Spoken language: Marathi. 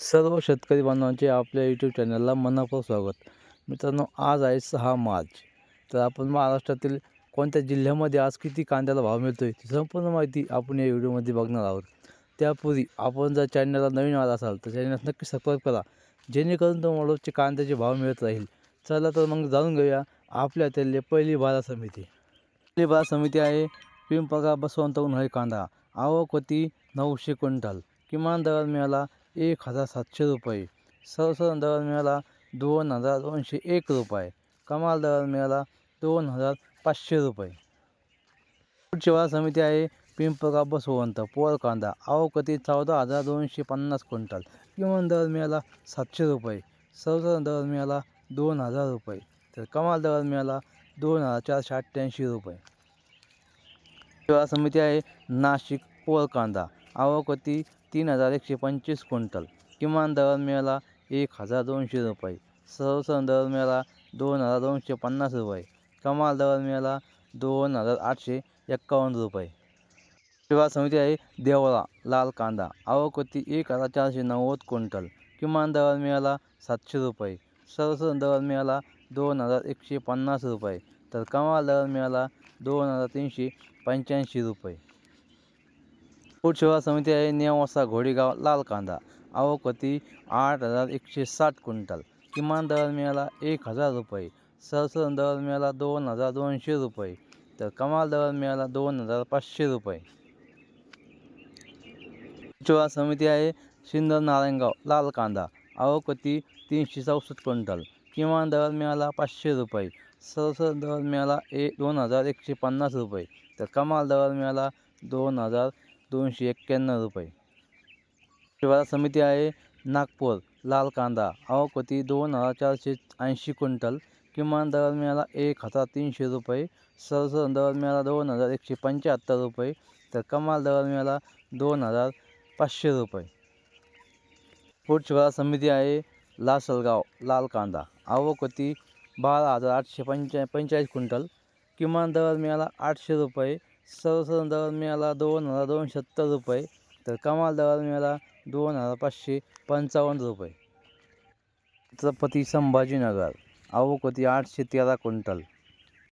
सर्व शेतकरी बांधवांचे आपल्या यूट्यूब चॅनलला मनापूर्वक स्वागत. मित्रांनो आज आहे सहा मार्च. तर आपण महाराष्ट्रातील कोणत्या जिल्ह्यामध्ये आज किती कांद्याला भाव मिळतो आहे ती संपूर्ण माहिती आपण या व्हिडिओमध्ये बघणार आहोत. त्यापूर्वी आपण जर चॅनलला नवीन आला असाल तर चॅनल नक्की सबस्क्राईब करा. जेणेकरून तुम्हाला रोजचे कांद्याचे भाव मिळत राहील. चला तर मग जाणून घेऊया आपल्या त्यातली पहिली बाजार समिती. पहिली बाजार समिती आहे पिंपळगा बसवंत उन्हाळी कांदा. आवक होती नऊशे क्विंटल. किमान दर मिळाला एक हजार सातशे रुपये. सर्वसाधारण दर मिळाला दोन हजार दोनशे एक रुपये. कमाल दर मिळाला दोन हजार पाचशे रुपये. पुढची बाजार समिती आहे पिंपळगाव बसवंत पोर कांदा अवकती चौदा हजार दोनशे पन्नास क्विंटल. किमान दर मिळाला सातशे रुपये. सर्वसाधारण दर मिळाला दोन हजार रुपये. तर कमाल दर मिळाला दोन हजार चारशे अठ्ठ्याऐंशी रुपये. सेवा समिती आहे नाशिक पोर कांदा अवकती तीन हजार एकशे पंचवीस क्विंटल. किमान दर मिळाला एक हजार दोनशे रुपये. सर्वसाधारण दर मिळाला दोन हजार दोनशे पन्नास रुपये. कमाल दर मिळाला दोन हजार आठशे एक्कावन्न रुपये. सेवा समिती आहे देवळा लाल कांदा. आवक होती एक हजार चारशे नव्वद क्विंटल. किमान दर मिळाला सातशे रुपये. सर्वसाधारण दर मिळाला दोन हजार एकशे पन्नास रुपये. तर कमाल दर मिळाला दोन हजार तीनशे पंच्याऐंशी रुपये. पुढची सेवा समिती आहे. नेवासा घोडेगाव लाल कांदा. आवक आठ हजार एकशे साठ क्विंटल. किमान दर मिळाला एक हजार रुपये. सरसरण दर मिळाला दोन हजार दोनशे रुपये. तर कमाल दर मिळाला दोन हजार पाचशे रुपये. सेवा समिती आहे सिंदर नारायणगाव लाल कांदा. आवक तीनशे चौसष्ट क्विंटल. किमान दर मिळाला पाचशे रुपये. सर्वसाधारण दर मिळाला ए दोन हजार एकशे पन्नास रुपये. तर कमाल दर मिळाला दोन हजार दोनशे एक्क्याण्णव रुपये. सेवा समिती आहे नागपूर लाल कांदा. अवकती दोन हजार चारशे ऐंशी क्विंटल. किमान दर मिळाला एक हजार तीनशे रुपये. सरसरण दर मिळाला दोन हजार एकशे पंच्याहत्तर रुपये. तर कमाल दर मिळाला दोन हजार पाचशे रुपये. पुढची बाजार समिती आहे लासलगाव लाल कांदा. आवक बारा हजार आठशे पंच्या पंचेचाळीस क्विंटल. किमान दर मिळाला आठशे रुपये. सर्वसाधारण दर मिळाला दोन हजार दोनशे सत्तर रुपये तर कमाल दर मिळाला दोन हजार पाचशे पंचावन्न रुपये. छत्रपती संभाजीनगर अवकोती आठशे तेरा क्विंटल.